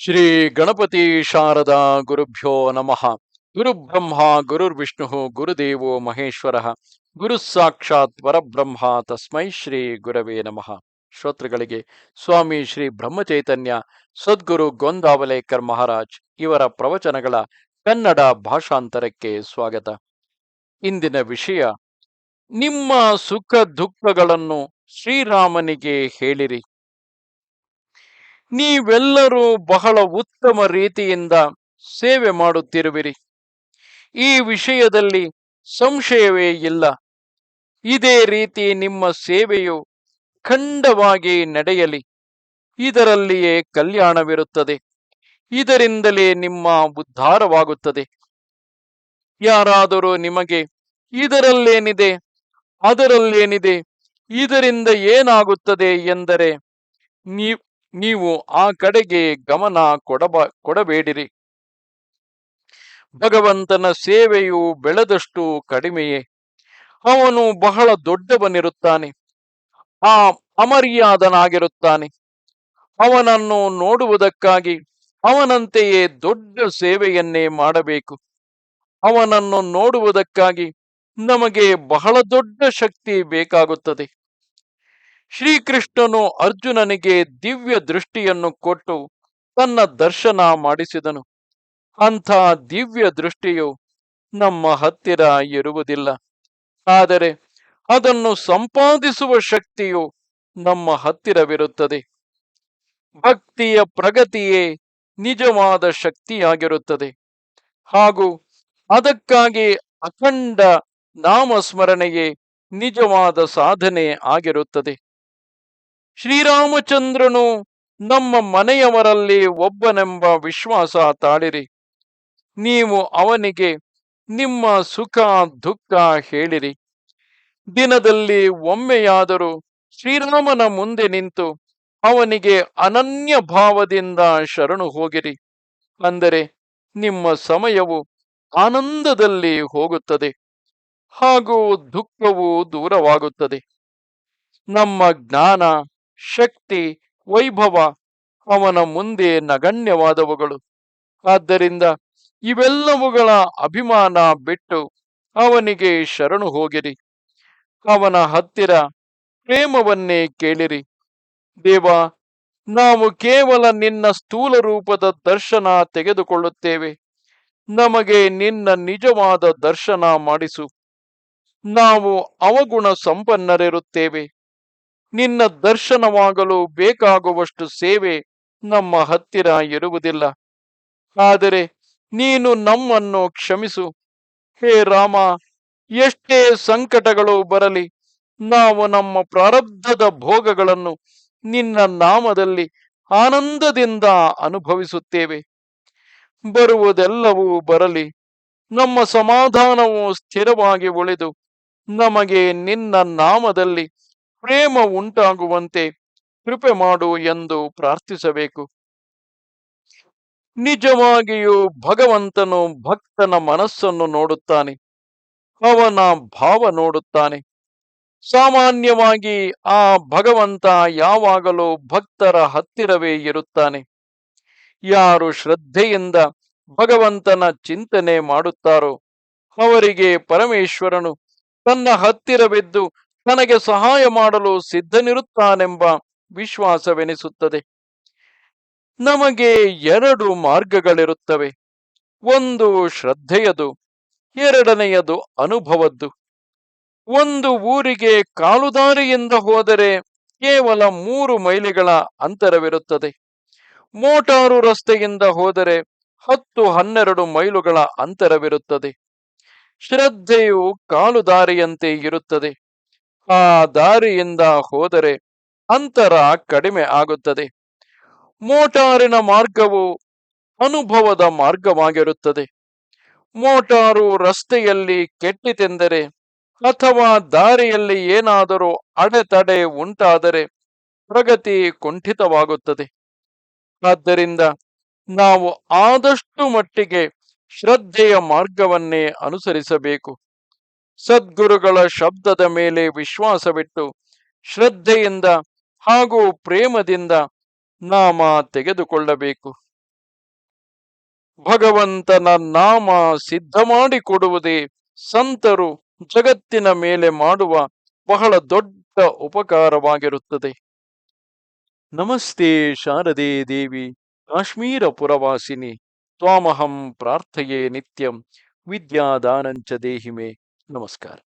ಶ್ರೀ ಗಣಪತಿ ಶಾರದಾ ಗುರುಭ್ಯೋ ನಮಃ. ಗುರುಬ್ರಹ್ಮ ಗುರುರ್ವಿಷ್ಣು ಗುರುದೇವೋ ಮಹೇಶ್ವರ. ಗುರು ಸಾಕ್ಷಾತ್ ಪರಬ್ರಹ್ಮ ತಸ್ಮೈ ಶ್ರೀ ಗುರವೇ ನಮಃ. ಶ್ರೋತೃಗಳಿಗೆ ಸ್ವಾಮಿ ಶ್ರೀ ಬ್ರಹ್ಮಚೈತನ್ಯ, ಸದ್ಗುರು ಗೊಂದಾವಲೇಕರ್ ಮಹಾರಾಜ್ ಇವರ ಪ್ರವಚನಗಳ ಕನ್ನಡ ಭಾಷಾಂತರಕ್ಕೆ ಸ್ವಾಗತ. ಇಂದಿನ ವಿಷಯ, ನಿಮ್ಮ ಸುಖ ದುಃಖಗಳನ್ನು ಶ್ರೀರಾಮನಿಗೆ ಹೇಳಿರಿ. ನೀವೆಲ್ಲರೂ ಬಹಳ ಉತ್ತಮ ರೀತಿಯಿಂದ ಸೇವೆ ಮಾಡುತ್ತಿರುವಿರಿ. ಈ ವಿಷಯದಲ್ಲಿ ಸಂಶಯವೇ ಇಲ್ಲ. ಇದೇ ರೀತಿ ನಿಮ್ಮ ಸೇವೆಯು ಖಂಡವಾಗಿ ನಡೆಯಲಿ. ಇದರಲ್ಲಿಯೇ ಕಲ್ಯಾಣವಿರುತ್ತದೆ. ಇದರಿಂದಲೇ ನಿಮ್ಮ ಉದ್ಧಾರವಾಗುತ್ತದೆ. ಯಾರಾದರೂ ನಿಮಗೆ ಇದರಲ್ಲೇನಿದೆ, ಅದರಲ್ಲೇನಿದೆ, ಇದರಿಂದ ಏನಾಗುತ್ತದೆ ಎಂದರೆ ನೀ ನೀವು ಆ ಕಡೆಗೆ ಗಮನ ಕೊಡಬ, ಕೊಡಬೇಡಿರಿ. ಭಗವಂತನ ಸೇವೆಯು ಬೆಳೆದಷ್ಟು ಕಡಿಮೆಯೇ. ಅವನು ಬಹಳ ದೊಡ್ಡವನಿರುತ್ತಾನೆ. ಆ ಅಮರ್ಯಾದನಾಗಿರುತ್ತಾನೆ. ಅವನನ್ನು ನೋಡುವುದಕ್ಕಾಗಿ ಅವನಂತೆಯೇ ದೊಡ್ಡ ಸೇವೆಯನ್ನೇ ಮಾಡಬೇಕು. ಅವನನ್ನು ನೋಡುವುದಕ್ಕಾಗಿ ನಮಗೆ ಬಹಳ ದೊಡ್ಡ ಶಕ್ತಿ ಬೇಕಾಗುತ್ತದೆ. ಶ್ರೀಕೃಷ್ಣನು ಅರ್ಜುನನಿಗೆ ದಿವ್ಯ ದೃಷ್ಟಿಯನ್ನು ಕೊಟ್ಟು ತನ್ನ ದರ್ಶನ ಮಾಡಿಸಿದನು. ಅಂಥ ದಿವ್ಯ ದೃಷ್ಟಿಯು ನಮ್ಮ ಹತ್ತಿರ ಇರುವುದಿಲ್ಲ. ಆದರೆ ಅದನ್ನು ಸಂಪಾದಿಸುವ ಶಕ್ತಿಯು ನಮ್ಮ ಹತ್ತಿರವಿರುತ್ತದೆ. ಭಕ್ತಿಯ ಪ್ರಗತಿಯೇ ನಿಜವಾದ ಶಕ್ತಿಯಾಗಿರುತ್ತದೆ. ಹಾಗೂ ಅದಕ್ಕಾಗಿ ಅಖಂಡ ನಾಮಸ್ಮರಣೆಯೇ ನಿಜವಾದ ಸಾಧನೆ ಆಗಿರುತ್ತದೆ. ಶ್ರೀರಾಮಚಂದ್ರನು ನಮ್ಮ ಮನೆಯವರಲ್ಲಿ ಒಬ್ಬನೆಂಬ ವಿಶ್ವಾಸ ತಾಳಿರಿ. ನೀವು ಅವನಿಗೆ ನಿಮ್ಮ ಸುಖ, ದುಃಖ ಹೇಳಿರಿ. ದಿನದಲ್ಲಿ ಒಮ್ಮೆಯಾದರೂ ಶ್ರೀರಾಮನ ಮುಂದೆ ನಿಂತು ಅವನಿಗೆ ಅನನ್ಯ ಭಾವದಿಂದ ಶರಣು ಹೋಗಿರಿ. ಅಂದರೆ ನಿಮ್ಮ ಸಮಯವು ಆನಂದದಲ್ಲಿ ಹೋಗುತ್ತದೆ. ಹಾಗೂ ದುಃಖವು ದೂರವಾಗುತ್ತದೆ. ನಮ್ಮ ಜ್ಞಾನ ಶಕ್ತಿ, ವೈಭವ, ಅವನ ಮುಂದೆ ನಗಣ್ಯವಾದವುಗಳು. ಆದ್ದರಿಂದ ಇವೆಲ್ಲವುಗಳ ಅಭಿಮಾನ ಬಿಟ್ಟು ಅವನಿಗೆ ಶರಣು ಹೋಗಿರಿ. ಅವನ ಹತ್ತಿರ ಪ್ರೇಮವನ್ನೇ ಕೇಳಿರಿ. ದೇವ, ನಾವು ಕೇವಲ ನಿನ್ನ ಸ್ಥೂಲ ರೂಪದ ದರ್ಶನ ತೆಗೆದುಕೊಳ್ಳುತ್ತೇವೆ. ನಮಗೆ ನಿನ್ನ ನಿಜವಾದ ದರ್ಶನ ಮಾಡಿಸು. ನಾವು ಅವಗುಣ ಸಂಪನ್ನರಿರುತ್ತೇವೆ. ನಿನ್ನ ದರ್ಶನವಾಗಲು ಬೇಕಾಗುವಷ್ಟು ಸೇವೆ ನಮ್ಮ ಹತ್ತಿರ ಇರುವುದಿಲ್ಲ. ಆದರೆ ನೀನು ನಮ್ಮನ್ನು ಕ್ಷಮಿಸು. ಹೇ ರಾಮ, ಎಷ್ಟೇ ಸಂಕಟಗಳು ಬರಲಿ, ನಾವು ನಮ್ಮ ಪ್ರಾರಬ್ಧದ ಭೋಗಗಳನ್ನು ನಿನ್ನ ನಾಮದಲ್ಲಿ ಆನಂದದಿಂದ ಅನುಭವಿಸುತ್ತೇವೆ. ಬರುವುದೆಲ್ಲವೂ ಬರಲಿ, ನಮ್ಮ ಸಮಾಧಾನವು ಸ್ಥಿರವಾಗಿ ಉಳಿದು ನಮಗೆ ನಿನ್ನ ನಾಮದಲ್ಲಿ ಪ್ರೇಮ ಉಂಟಾಗುವಂತೆ ಕೃಪೆ ಮಾಡು ಎಂದು ಪ್ರಾರ್ಥಿಸಬೇಕು. ನಿಜವಾಗಿಯೂ ಭಗವಂತನು ಭಕ್ತನ ಮನಸ್ಸನ್ನು ನೋಡುತ್ತಾನೆ. ಅವನ ಭಾವ ನೋಡುತ್ತಾನೆ. ಸಾಮಾನ್ಯವಾಗಿ ಆ ಭಗವಂತ ಯಾವಾಗಲೂ ಭಕ್ತರ ಹತ್ತಿರವೇ ಇರುತ್ತಾನೆ. ಯಾರು ಶ್ರದ್ಧೆಯಿಂದ ಭಗವಂತನ ಚಿಂತನೆ ಮಾಡುತ್ತಾರೋ ಅವರಿಗೆ ಪರಮೇಶ್ವರನು ತನ್ನ ಹತ್ತಿರವಿದ್ದು ತನಗೆ ಸಹಾಯ ಮಾಡಲು ಸಿದ್ಧನಿರುತ್ತಾನೆಂಬ ವಿಶ್ವಾಸವೆನಿಸುತ್ತದೆ. ನಮಗೆ ಎರಡು ಮಾರ್ಗಗಳಿರುತ್ತವೆ. ಒಂದು ಶ್ರದ್ಧೆಯದು, ಎರಡನೆಯದು ಅನುಭವದ್ದು. ಒಂದು ಊರಿಗೆ ಕಾಲುದಾರಿಯಿಂದ ಹೋದರೆ ಕೇವಲ ಮೂರು ಮೈಲಿಗಳ ಅಂತರವಿರುತ್ತದೆ. ಮೋಟಾರು ರಸ್ತೆಯಿಂದ ಹೋದರೆ ಹತ್ತು ಹನ್ನೆರಡು ಮೈಲುಗಳ ಅಂತರವಿರುತ್ತದೆ. ಶ್ರದ್ಧೆಯು ಕಾಲುದಾರಿಯಂತೆ ಇರುತ್ತದೆ. ಆ ದಾರಿಯಿಂದ ಹೋದರೆ ಅಂತರ ಕಡಿಮೆ ಆಗುತ್ತದೆ. ಮೋಟಾರಿನ ಮಾರ್ಗವು ಅನುಭವದ ಮಾರ್ಗವಾಗಿರುತ್ತದೆ. ಮೋಟಾರು ರಸ್ತೆಯಲ್ಲಿ ಕೆಟ್ಟಿತೆಂದರೆ ಅಥವಾ ದಾರಿಯಲ್ಲಿ ಏನಾದರೂ ಅಡೆತಡೆ ಉಂಟಾದರೆ ಪ್ರಗತಿ ಕುಂಠಿತವಾಗುತ್ತದೆ. ಆದ್ದರಿಂದ ನಾವು ಆದಷ್ಟು ಮಟ್ಟಿಗೆ ಶ್ರದ್ಧೆಯ ಮಾರ್ಗವನ್ನೇ ಅನುಸರಿಸಬೇಕು. ಸದ್ಗುರುಗಳ ಶಬ್ದದ ಮೇಲೆ ವಿಶ್ವಾಸವಿಟ್ಟು ಶ್ರದ್ಧೆಯಿಂದ ಹಾಗೂ ಪ್ರೇಮದಿಂದ ನಾಮ ತೆಗೆದುಕೊಳ್ಳಬೇಕು. ಭಗವಂತನ ನಾಮ ಸಿದ್ಧ ಮಾಡಿಕೊಡುವುದೇ ಸಂತರು ಜಗತ್ತಿನ ಮೇಲೆ ಮಾಡುವ ಬಹಳ ದೊಡ್ಡ ಉಪಕಾರವಾಗಿರುತ್ತದೆ. ನಮಸ್ತೆ ಶಾರದೆ ದೇವಿ, ಕಾಶ್ಮೀರ ಪುರವಾಸಿನಿ, ತ್ವಾಮಹಂ ಪ್ರಾರ್ಥಯೇ ನಿತ್ಯಂ, ವಿದ್ಯಾದಾನಂಚ ದೇಹಿಮೆ. नमस्कार